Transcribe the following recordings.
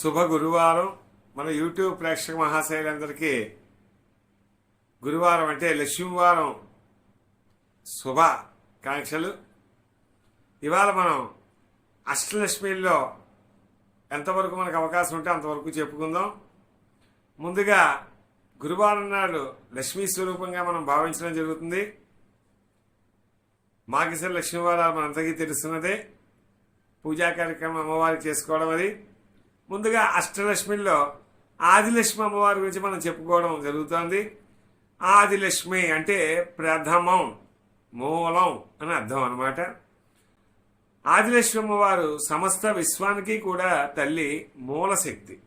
శుభ గురువారం. మన యూట్యూబ్ ప్రేక్షక మహాశైలందరికీ గురువారం అంటే లక్ష్మీవారం శుభాకాంక్షలు ఇవాళ మనం అష్టలక్ష్మిలో ఎంతవరకు మనకు అవకాశం ఉంటే అంతవరకు చెప్పుకుందాం. ముందుగా గురువారం నాడు లక్ష్మీ స్వరూపంగా మనం భావించడం జరుగుతుంది. మాకిసరి లక్ష్మీవారాలు మనందరికీ తెలుస్తున్నదే పూజా కార్యక్రమం అమ్మవారికి చేసుకోవడం అది. ముందుగా అష్టలక్ష్మిలో ఆదిలక్ష్మి అమ్మవారి గురించి మనం చెప్పుకోవడం జరుగుతోంది. ఆదిలక్ష్మి అంటే ప్రథమం మూలం అని అర్థం అనమాట ఆదిలక్ష్మి అమ్మవారు సమస్త విశ్వానికి కూడా తల్లి మూలశక్తి.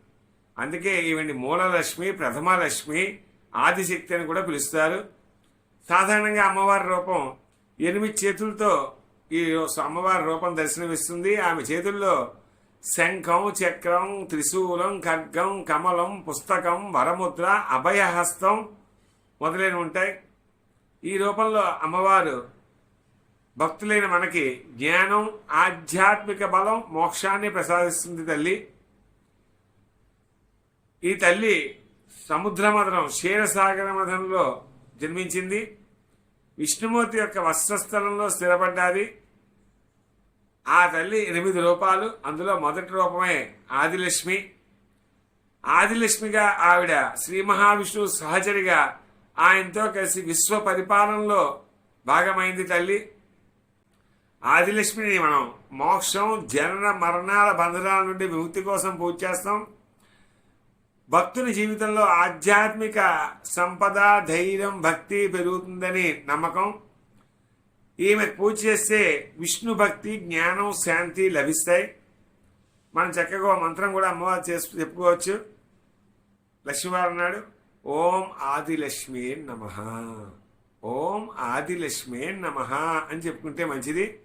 అందుకే ఈవెండి మూలలక్ష్మి ప్రథమలక్ష్మి ఆదిశక్తి అని కూడా పిలుస్తారు. సాధారణంగా అమ్మవారి రూపం ఎనిమిది చేతులతో ఈ అమ్మవారి రూపం దర్శనమిస్తుంది. ఆమె చేతుల్లో శంఖం చక్రం త్రిశూలం ఖడ్గం కమలం పుస్తకం వరముద్ర అభయహస్తం మొదలైనవి ఉంటాయి. ఈ రూపంలో అమ్మవారు భక్తులైన మనకి జ్ఞానం ఆధ్యాత్మిక బలం మోక్షాన్ని ప్రసాదిస్తుంది తల్లి. ఈ తల్లి సముద్ర మదనం క్షీరసాగర మదనంలో జన్మించింది. విష్ణుమూర్తి యొక్క వస్త్రస్థలంలో స్థిరపడ్డాది. ఆ తల్లి ఎనిమిది రూపాలు అందులో మొదటి రూపమే ఆదిలక్ష్మి. ఆదిలక్ష్మిగా ఆవిడ శ్రీ మహావిష్ణువు సహచరిగా ఆయనతో కలిసి విశ్వ పరిపాలనలో భాగమైంది తల్లి. ఆదిలక్ష్మిని మనం మోక్షం జనన మరణాల బంధనాల నుండి విముక్తి కోసం పూజ చేస్తాం. భక్తుని జీవితంలో ఆధ్యాత్మిక సంపద ధైర్యం భక్తి పెరుగుతుందని నమ్మకం. ఈమె పూజ చేస్తే విష్ణు భక్తి జ్ఞానం శాంతి లభిస్తాయి. మనం చక్కగా మంత్రం కూడా అమ్మవారు చేసు చెప్పుకోవచ్చు. లక్ష్మీవారు నాడు ఓం ఆదిలక్ష్మి నమ ఓం ఆదిలక్ష్మి నమ అని చెప్పుకుంటే మంచిది.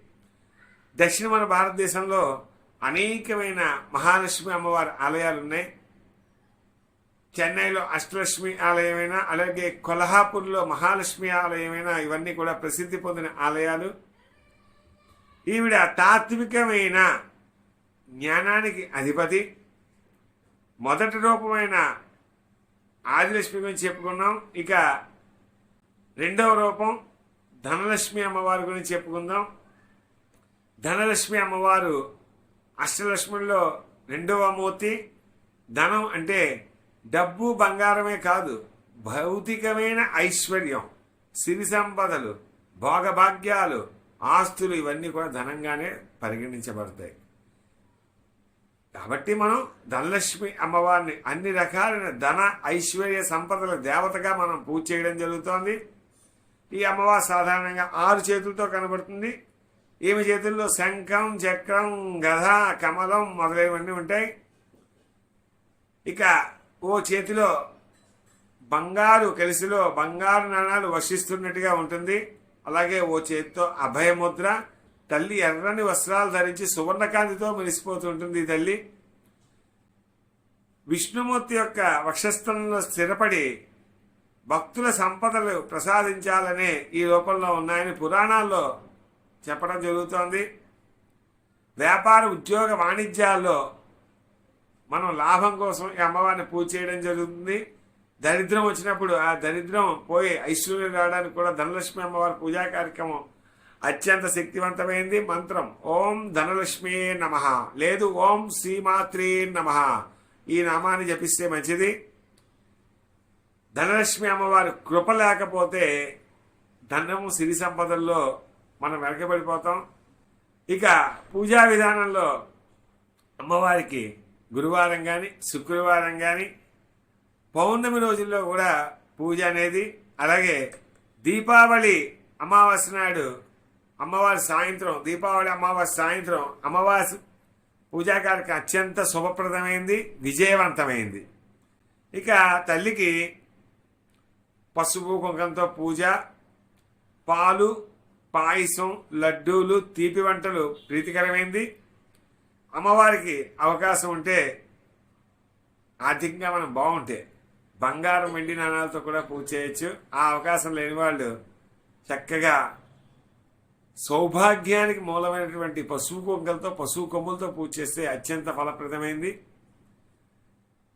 దక్షిణ మన భారతదేశంలో అనేకమైన మహాలక్ష్మి అమ్మవారి ఆలయాలు ఉన్నాయి. చెన్నైలో అష్టలక్ష్మి ఆలయమైనా అలాగే కొల్హాపూర్లో మహాలక్ష్మి ఆలయమైనా ఇవన్నీ కూడా ప్రసిద్ధి పొందిన ఆలయాలు. ఈవిడ తాత్వికమైన జ్ఞానానికి అధిపతి. మొదటి రూపమైన ఆదిలక్ష్మి గురించి చెప్పుకున్నాం ఇక రెండవ రూపం ధనలక్ష్మి అమ్మవారి గురించి చెప్పుకుందాం. ధనలక్ష్మి అమ్మవారు అష్టలక్ష్మిలో రెండవ మూర్తి. ధనం అంటే డబ్బు బంగారమే కాదు భౌతికమైన ఐశ్వర్యం సిరి సంపదలు భోగభాగ్యాలు ఆస్తులు ఇవన్నీ కూడా ధనంగానే పరిగణించబడతాయి. కాబట్టి మనం ధనలక్ష్మి అమ్మవారిని అన్ని రకాలైన ధన ఐశ్వర్య సంపదల దేవతగా మనం పూజ చేయడం జరుగుతోంది. ఈ అమ్మవారు సాధారణంగా ఆరు చేతులతో కనబడుతుంది. ఈమె చేతుల్లో? శంఖం చక్రం గధ కమలం మొదలైనవన్నీ ఉంటాయి. ఇక ఓ చేతిలో బంగారు కలిసిలో బంగారు నాణాలు వర్షిస్తున్నట్టుగా ఉంటుంది. అలాగే ఓ చేతితో అభయముద్ర తల్లి ఎర్రని వస్త్రాలు ధరించి సువర్ణకాంతితో మెరిసిపోతుంటుంది ఈ తల్లి. విష్ణుమూర్తి యొక్క వక్షస్థలంలో స్థిరపడి భక్తుల సంపదలు ప్రసాదించాలనే ఈ రూపంలో ఉన్నాయని పురాణాల్లో చెప్పడం జరుగుతోంది. వ్యాపార ఉద్యోగ వాణిజ్యాల్లో మనం లాభం కోసం ఈ అమ్మవారిని పూజ చేయడం జరుగుతుంది. దరిద్రం వచ్చినప్పుడు ఆ దరిద్రం పోయి ఐశ్వర్యం రావడానికి కూడా ధనలక్ష్మి అమ్మవారి పూజా కార్యక్రమం అత్యంత శక్తివంతమైంది. మంత్రం ఓం ధనలక్ష్మి నమ. లేదు ఓం శ్రీమాత్రి నమ. ఈ నామాన్ని జపిస్తే మంచిది. ధనలక్ష్మి అమ్మవారి కృప లేకపోతే ధనము సిరి సంపదల్లో మనం వెనకబడిపోతాం. ఇక పూజా విధానంలో అమ్మవారికి గురువారం కానీ శుక్రవారం కానీ పౌర్ణమి రోజుల్లో కూడా పూజ అనేది అలాగే దీపావళి అమావాస్య నాడు అమ్మవారి సాయంత్రం దీపావళి అమావాస్య సాయంత్రం అమావాస్య పూజా కార్యక్రమం అత్యంత శుభప్రదమైంది విజయవంతమైంది. ఇక తల్లికి పసుపు కుంకంతో పూజ పాలు పాయసం లడ్డూలు తీపి వంటలు ప్రీతికరమైంది. అమ్మవారికి అవకాశం ఉంటే ఆర్థికంగా మనం బాగుంటే బంగారం వెండి నాణాలతో కూడా పూజ చేయొచ్చు. ఆ అవకాశం లేని వాళ్ళు చక్కగా సౌభాగ్యానికి మూలమైనటువంటి పశువు కొంగలతో పశువు కొమ్ములతో పూజ చేస్తే అత్యంత ఫలప్రదమైంది.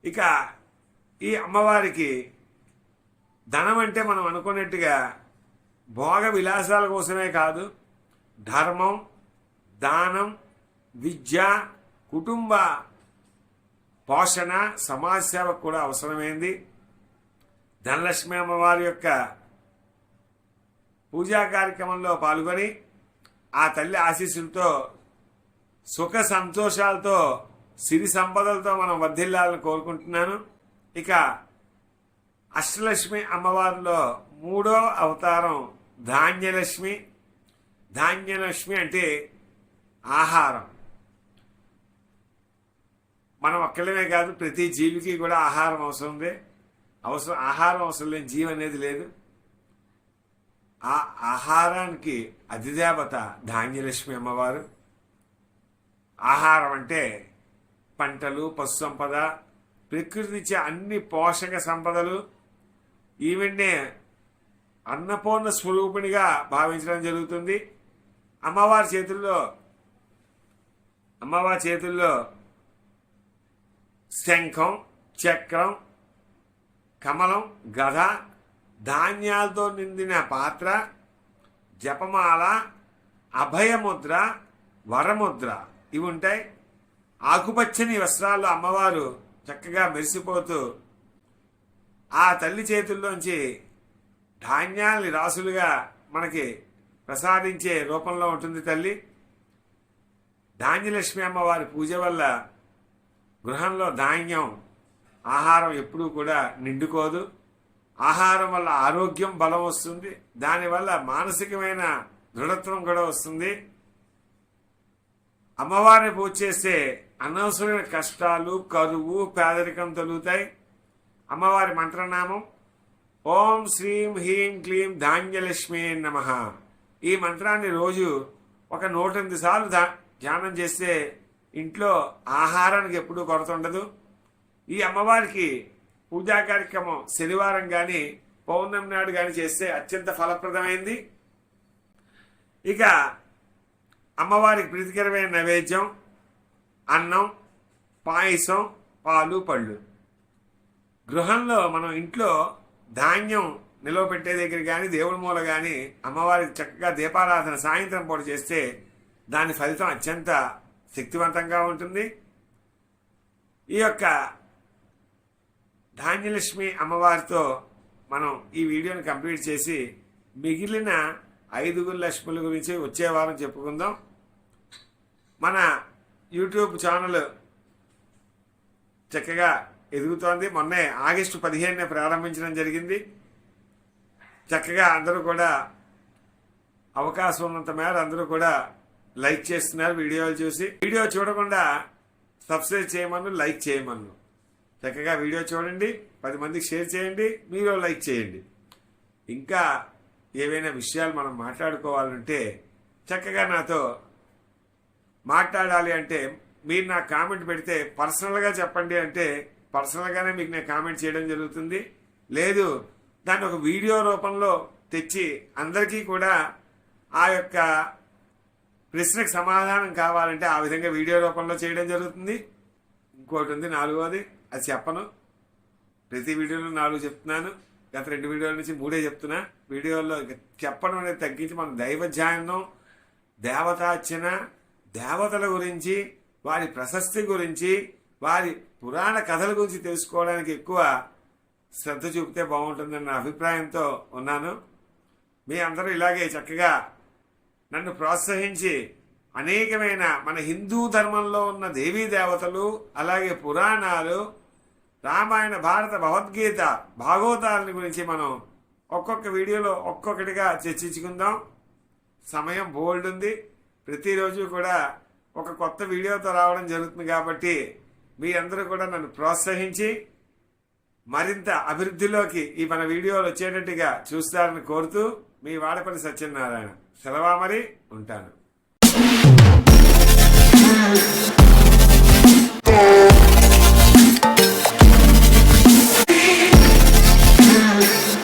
ఇక ఈ అమ్మవారికి ధనం అంటే మనం అనుకున్నట్టుగా భోగ విలాసాల కోసమే కాదు ధర్మం దానం విద్య కుటుంబ పోషణ సమాజ సేవకు కూడా అవసరమైంది. ధనలక్ష్మి అమ్మవారి యొక్క పూజా కార్యక్రమంలో పాల్గొని ఆ తల్లి ఆశీస్సులతో సుఖ సంతోషాలతో సిరి సంపదలతో మనం వర్ధిల్లాలని కోరుకుంటున్నాను. ఇక అష్టలక్ష్మి అమ్మవారిలో మూడో అవతారం ధాన్యలక్ష్మి. ధాన్యలక్ష్మి అంటే ఆహారం. మనం ఒక్కళ్ళమే కాదు ప్రతి జీవికి కూడా ఆహారం అవసరం ఉంది అవసరం ఆహారం అవసరం లేని జీవి అనేది లేదు. ఆ ఆహారానికి అధిదేవత ధాన్యలక్ష్మి అమ్మవారు. ఆహారం అంటే పంటలు పశు సంపద ప్రకృతి ఇచ్చే అన్ని పోషక సంపదలు ఈవెన్నే అన్నపూర్ణ స్వరూపిణిగా భావించడం జరుగుతుంది. అమ్మవారి చేతుల్లో అమ్మవారి చేతుల్లో శంఖం చక్రం కమలం గధ ధాన్యాలతో నిండిన పాత్ర జపమాల అభయముద్ర వరముద్ర. ఇవి ఉంటాయి. ఆకుపచ్చని వస్త్రాల్లో అమ్మవారు చక్కగా మెరిసిపోతూ ఆ తల్లి చేతుల్లోంచి ధాన్యాల్ని రాసులుగా మనకి ప్రసాదించే రూపంలో ఉంటుంది తల్లి. ధాన్యలక్ష్మి అమ్మవారి పూజ వల్ల గృహంలో ధాన్యం ఆహారం ఎప్పుడూ కూడా నిండుకోదు. ఆహారం వల్ల ఆరోగ్యం బలం వస్తుంది. దానివల్ల మానసికమైన దృఢత్వం కూడా వస్తుంది. అమ్మవారిని పూజ చేస్తే అనవసరమైన కష్టాలు కరువు పేదరికం తొలుగుతాయి. అమ్మవారి మంత్రనామం ఓం శ్రీం హ్రీం క్లీం ధాన్యలక్ష్మి నమ. ఈ మంత్రాన్ని రోజు ఒక నూట ఎనిమిది సార్లు ధ్యానం చేస్తే ఇంట్లో ఆహారానికి ఎప్పుడూ కొరత ఉండదు. ఈ అమ్మవారికి పూజా కార్యక్రమం శనివారం కానీ పౌర్ణమి నాడు కానీ చేస్తే అత్యంత ఫలప్రదమైంది. ఇక అమ్మవారికి ప్రీతికరమైన నైవేద్యం అన్నం పాయసం పాలు పళ్ళు. గృహంలో మనం ఇంట్లో ధాన్యం నిల్వ పెట్టే దగ్గర కానీ దేవుడి మూల కానీ అమ్మవారికి చక్కగా దీపారాధన సాయంత్రం పూట చేస్తే దాని ఫలితం అత్యంత శక్తివంతంగా ఉంటుంది. ఈ యొక్క ధాన్యలక్ష్మి అమ్మవారితో మనం ఈ వీడియోని కంప్లీట్ చేసి మిగిలిన ఐదుగురు లక్ష్ముల గురించి వచ్చే వారం చెప్పుకుందాం. మన యూట్యూబ్ ఛానల్ చక్కగా ఎదుగుతోంది. మొన్నే ఆగస్టు పదిహేనునే ప్రారంభించడం జరిగింది. చక్కగా అందరూ కూడా అవకాశం ఉన్నంత మేర అందరూ కూడా లైక్ చేస్తున్నారు వీడియోలు చూసి. వీడియో చూడకుండా సబ్స్క్రైబ్ చేయమన్ను లైక్ చేయమన్ను. చక్కగా వీడియో చూడండి పది మందికి షేర్ చేయండి మీరు లైక్ చేయండి. ఇంకా ఏవైనా విషయాలు మనం మాట్లాడుకోవాలంటే చక్కగా నాతో మాట్లాడాలి అంటే మీరు నాకు కామెంట్ పెడితే పర్సనల్గా చెప్పండి అంటే పర్సనల్గానే మీకు నేను కామెంట్ చేయడం జరుగుతుంది. లేదు దాన్ని ఒక వీడియో రూపంలో తెచ్చి అందరికీ కూడా ఆ యొక్క ప్రశ్నకు సమాధానం కావాలంటే ఆ విధంగా వీడియో రూపంలో చేయడం జరుగుతుంది. ఇంకోటి ఉంది నాలుగోది. అది చెప్పను. ప్రతి వీడియోలో నాలుగు చెప్తున్నాను. గత రెండు వీడియోల నుంచి మూడే చెప్తున్నా. వీడియోలో చెప్పడం అనేది తగ్గించి మనం దైవధ్యానం దేవతార్చన దేవతల గురించి వారి ప్రశస్తి గురించి వారి పురాణ కథల గురించి తెలుసుకోవడానికి ఎక్కువ శ్రద్ధ చూపితే బాగుంటుందన్న అభిప్రాయంతో ఉన్నాను. మీ అందరూ ఇలాగే చక్కగా నన్ను ప్రోత్సహించి అనేకమైన మన హిందూ ధర్మంలో ఉన్న దేవీ దేవతలు అలాగే పురాణాలు రామాయణ భారత భగవద్గీత భాగవతాలని గురించి మనం ఒక్కొక్క వీడియోలో ఒక్కొక్కటిగా చర్చించుకుందాం. సమయం బోల్డ్ ఉంది. ప్రతిరోజు కూడా ఒక కొత్త వీడియోతో రావడం జరుగుతుంది కాబట్టి మీ అందరూ కూడా నన్ను ప్రోత్సహించి మరింత అభివృద్ధిలోకి ఈ మన వీడియోలు వచ్చేటట్టుగా చూస్తారని కోరుతూ మీ వాడపల్లి సత్యనారాయణ. సెలవా మరి? ఉంటాను.